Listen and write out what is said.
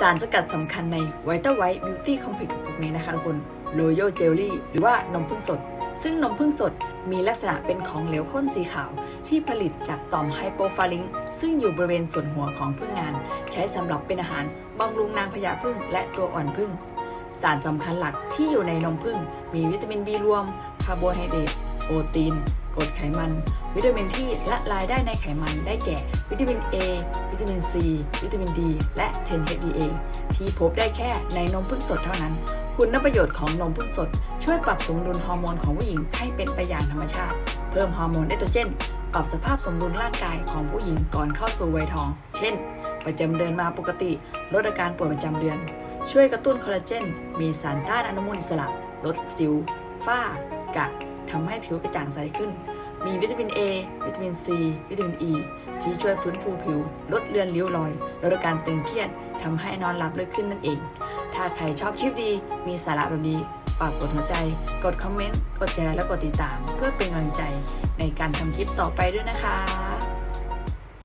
สารสกัดสำคัญใน Vita White Beauty Complex กระปุกนี้นะคะทุกคน Royal Jelly หรือว่านมผึ้งสด ซึ่งนมผึ้งสดมีลักษณะเป็นของเหลวข้นสีขาว ที่ผลิตจากต่อมไฮโปฟาริงซึ่งอยู่บริเวณส่วนหัวของผึ้งงาน ใช้สำหรับเป็นอาหารบำรุงนางพญาผึ้งและตัวอ่อนผึ้งสารสำคัญหลักที่อยู่ในนมผึ้งมีวิตามิน B รวมคาร์โบไฮเดรตโปรตีน กรดไขมัน วิตามินที่ละลายได้ในไขมันได้แก่ วิตามิน A วิตามิน C วิตามิน D และ 10-HDA ที่พบได้แค่ในนมผึ้งสดเท่านั้น คุณประโยชน์ของนมผึ้งสด ช่วยปรับสมดุลฮอร์โมนของผู้หญิงให้เป็นไปอย่างธรรมชาติ เพิ่มฮอร์โมนเอสโตรเจน ปรับสภาพสมดุลร่างกายของผู้หญิงก่อนเข้าสู่วัยทอง เช่น ประจำเดือนมาปกติ ลดอาการปวดประจำเดือน ช่วยกระตุ้นคอลลาเจน มีสารต้านอนุมูลอิสระ ลดสิว ฝ้ากระ ทำให้ผิวกระจ่างใสขึ้น มีวิตามิน A วิตามิน C วิตามิน E ที่ช่วยฟื้นฟูผิว ลดเลือนริ้วรอย ลดอาการตึงเครียดทำให้นอนหลับลึกขึ้นนั่นเอง ถ้าใครชอบคลิปดี มีสาระแบบนี้ฝากกดหัวใจ กดคอมเมนต์ กดแชร์ และกดติดตาม เพื่อเป็นกำลังใจในการทำคลิปต่อไปด้วยนะคะ